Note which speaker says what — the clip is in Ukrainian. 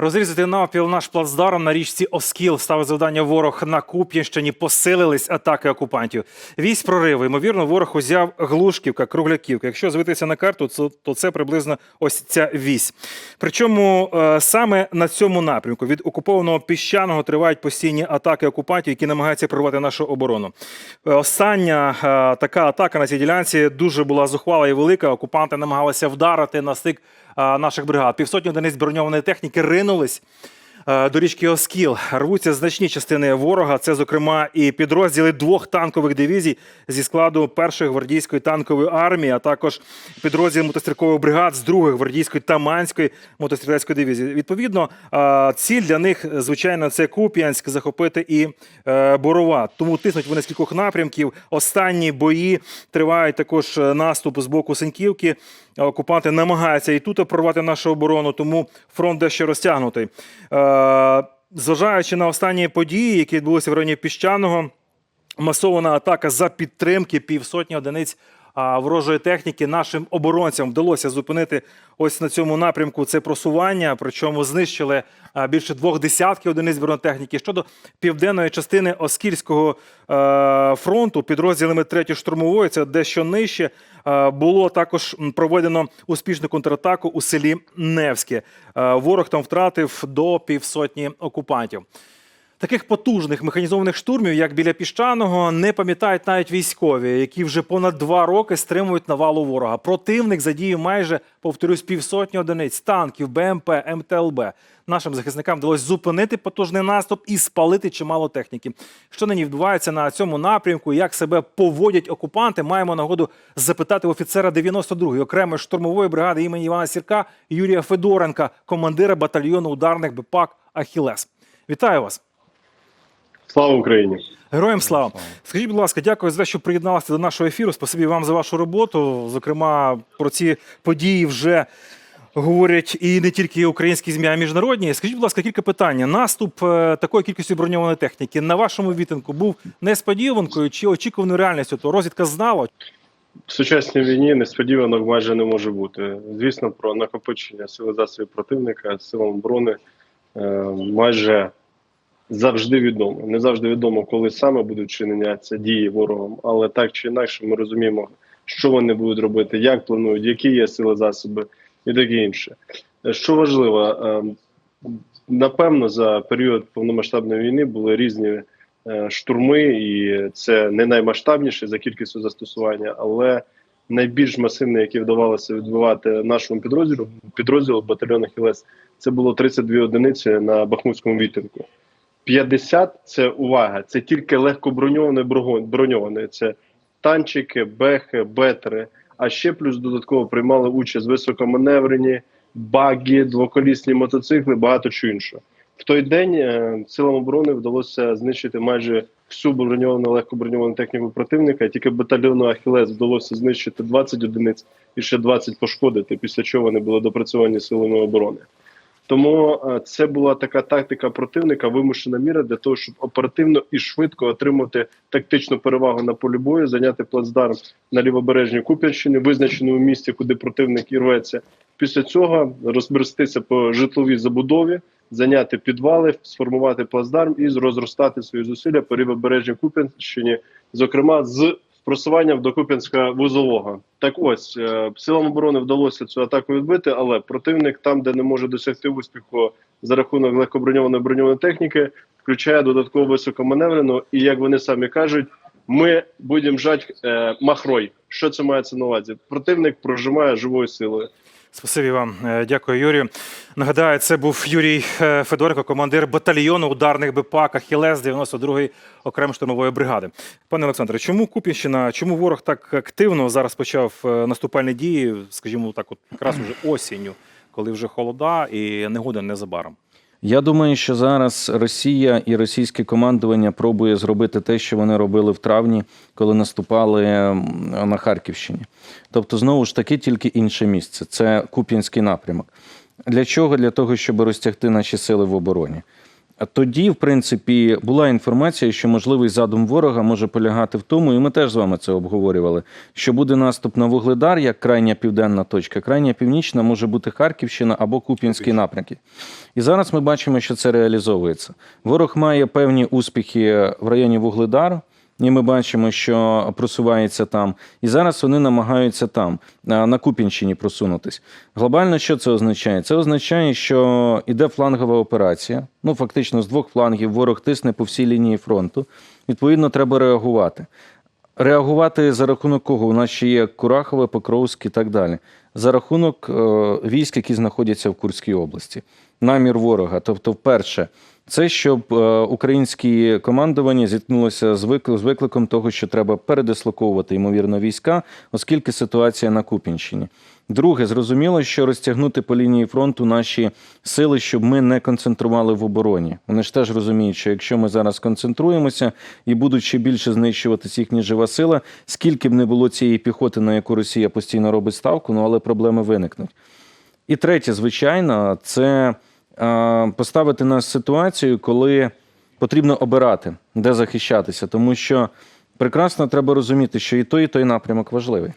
Speaker 1: Розрізати навпіл наш плацдарм на річці Оскіл став завдання ворог на Куп'янщині. Посилились атаки окупантів. Вісь прориви. Ймовірно, ворог узяв Глушківка, Кругляківка. Якщо звитися на карту, то це приблизно ось ця вісь. Причому е, саме на цьому напрямку від окупованого піщаного тривають постійні атаки окупантів, які намагаються прорвати нашу оборону. Е, Остання е, така атака на цій ділянці дуже була зухвала і велика. Окупанти намагалися вдарити на стик наших бригад. Півсотні одиниць броньованої техніки ринулись. е, До річки Оскіл рвуться значні частини ворога. Це, зокрема, і підрозділи двох танкових дивізій зі складу першої гвардійської танкової армії, а також підрозділ мотострілкових бригад з другої гвардійської Таманської мотострілецької дивізії. Відповідно, е, ціль для них, звичайно, це Куп'янськ захопити і е, Борова. Тому тиснуть вони з кількох напрямків. Останні бої тривають також е, наступ з боку Синьківки. Окупанти намагаються і тут прорвати нашу оборону, тому фронт дещо розтягнутий. Е, Зважаючи на останні події, які відбулися в районі піщаного, масована атака за підтримки півсотні одиниць ворожої техніки нашим оборонцям вдалося зупинити ось на цьому напрямку це просування. Причому знищили більше двох десятків одиниць бронетехніки. Щодо південної частини Оскільського е, фронту, підрозділами 3 штурмової, це дещо нижче. е, Було також проведено успішну контратаку у селі Невське. Е, Ворог там втратив до півсотні окупантів. Таких потужних механізованих штурмів, як біля піщаного, не пам'ятають навіть військові, які вже понад два роки стримують навалу ворога. Противник задіяв майже, повторюсь, півсотні одиниць танків, БМП, МТЛБ. Нашим захисникам вдалося зупинити потужний наступ і спалити чимало техніки. Що нині відбувається на цьому напрямку? Як себе поводять окупанти? Маємо нагоду запитати офіцера 92-ї окремої штурмової бригади імені Івана Сірка Юрія Федоренка, командира батальйону ударних БПАК Ахілес. Вітаю вас!
Speaker 2: Слава Україні!
Speaker 1: Героям слава! Скажіть, будь ласка, дякую за те, що приєдналися до нашого ефіру. Спасибі вам за вашу роботу. Зокрема, про ці події вже говорять і не тільки українські ЗМІ, а й міжнародні. Скажіть, будь ласка, кілька питань. Наступ е, такої кількості броньованої техніки на вашому вітинку був несподіванкою чи очікуваною реальністю? То розвідка знала?
Speaker 2: В сучасній війні несподіванок майже не може бути. Звісно, про накопичення сили засобів противника силам оборони е, майже завжди відомо. Не завжди відомо, коли саме будуть вчинення дії ворогом, але так чи інакше ми розуміємо, що вони будуть робити, як планують, які є сили засоби і таке інше. Що важливо, е, напевно, за період повномасштабної війни були різні е, штурми, і це не наймасштабніше за кількістю застосування, але найбільш масивне, яке вдавалося відбивати нашому підрозділу, підрозділу батальйону Хілес, це було 32 одиниці на Бахмутському вітинку. 50 – це увага, це тільки легко броньоване. Це танчики, бехи, бетери. А ще плюс додатково приймали участь високоманеврені, баги, двоколісні мотоцикли, багато чого іншого. В той день е, силам оборони вдалося знищити майже всю броньовану легко броньовану техніку противника. Тільки батальйону Ахілес вдалося знищити 20 одиниць і ще 20 пошкодити, після чого вони були допрацьовані силами оборони. Тому е, це була така тактика противника, вимушена міра для того, щоб оперативно і швидко отримати тактичну перевагу на полі бою, зайняти плацдарм на лівобережній Куп'янщині, визначеному місці, куди противник і рветься. Після цього розберестися по житловій забудові, зайняти підвали, сформувати плацдарм і розростати свої зусилля по лівобережній Куп'янщині, зокрема з просуванням до Куп'янська вузового. Так ось е, силам оборони вдалося цю атаку відбити, але противник там, де не може досягти успіху за рахунок легкоброньованої броньованої техніки, включає додатково високоманеврену. І як вони самі кажуть, ми будемо жать е, махрой. Що це мається на увазі? Противник прожимає живою силою.
Speaker 1: Спасибі вам, Е, дякую, Юрію. Нагадаю, це був Юрій Федорко, Федоренко, командир батальйону ударних БПА «Ахілес» 92-ї окремої штурмової бригади. Пане Олександре, чому Куп'янщина, чому ворог так активно зараз почав е, наступальні дії, скажімо так, от якраз уже осінню, коли вже холода і негода незабаром?
Speaker 3: Я думаю, що зараз Росія і російське командування пробує зробити те, що вони робили в травні, коли наступали на Харківщині. Тобто, знову ж таки, тільки інше місце це Куп'янський напрямок. Для чого? Для того, щоб розтягти наші сили в обороні. Тоді, в принципі, була інформація, що можливий задум ворога може полягати в тому, і ми теж з вами це обговорювали, що буде наступ на Вугледар як крайня південна точка, крайня північна може бути Харківщина або Куп'янські напрямки. І зараз ми бачимо, що це реалізовується. Ворог має певні успіхи в районі Вугледару. І ми бачимо, що просувається там. І зараз вони намагаються там, на Купінщині просунутись. Глобально, що це означає? Це означає, що іде флангова операція. Ну, фактично, з двох флангів ворог тисне по всій лінії фронту. Відповідно, треба реагувати. Реагувати за рахунок кого? У нас ще є Курахове, Покровськ і так далі. За рахунок е, військ, які знаходяться в Курській області. Намір ворога. Тобто, вперше, це щоб е, українське командування зіткнулося з, викликом того, що треба передислоковувати ймовірно війська, оскільки ситуація на Купінщині. Друге, зрозуміло, що розтягнути по лінії фронту наші сили, щоб ми не концентрували в обороні. Вони ж теж розуміють, що якщо ми зараз концентруємося і будуть ще більше знищуватись їхня жива сила, скільки б не було цієї піхоти, на яку Росія постійно робить ставку, ну але проблеми виникнуть. І третє, звичайно, це поставити нас в ситуацію, коли потрібно обирати, де захищатися, тому що прекрасно треба розуміти, що і той, і той напрямок важливий.